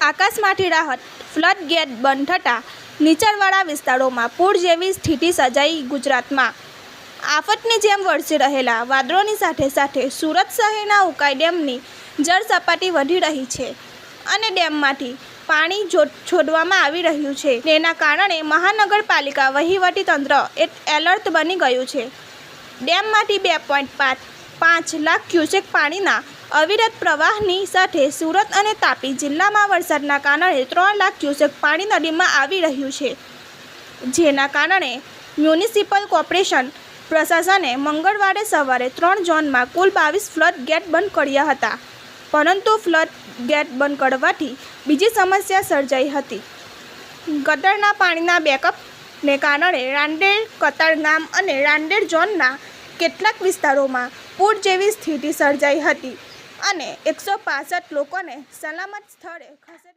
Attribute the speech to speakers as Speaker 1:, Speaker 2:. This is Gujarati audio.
Speaker 1: આકાશમાંથી રાહત, ફ્લડ ગેટ બંધ થતાં નીચાણવાળા વિસ્તારોમાં પૂર જેવી સ્થિતિ સર્જાઈ ગુજરાતમાં. આફતની જેમ વરસી રહેલા વાદળોની સાથે સાથે સુરત શહેરના ઉકાઈ ડેમની જળ સપાટી વધી રહી છે અને ડેમમાંથી પાણી છોડવામાં આવી રહ્યું છે. તેના કારણે મહાનગરપાલિકા વહીવટી તંત્ર એલર્ટ બની ગયું છે. ડેમમાંથી બે પોઈન્ટ પાંચ લાખ ક્યુસેક પાણીના અવિરત પ્રવાહની સાથે સુરત અને તાપી જિલ્લામાં વરસાદના કારણે ત્રણ લાખ ક્યુસેક પાણી નદીમાં આવી રહ્યું છે. જેના કારણે મ્યુનિસિપલ કોર્પોરેશન પ્રશાસને મંગળવારે સવારે ત્રણ ઝોનમાં કુલ બાવીસ ફ્લડ ગેટ બંધ કર્યા હતા. પરંતુ ફ્લડ ગેટ બંધ કરવાથી બીજી સમસ્યા સર્જાઈ હતી. ગટરના પાણીના બેકઅપને કારણે રાંદેર, કતારગામ અને રાંદેર ઝોનના કેટલાક વિસ્તારોમાં પૂર જેવી સ્થિતિ સર્જાઈ હતી. અને એકસો પાંસઠ લોકોને સલામત સ્થળે ખસેડવા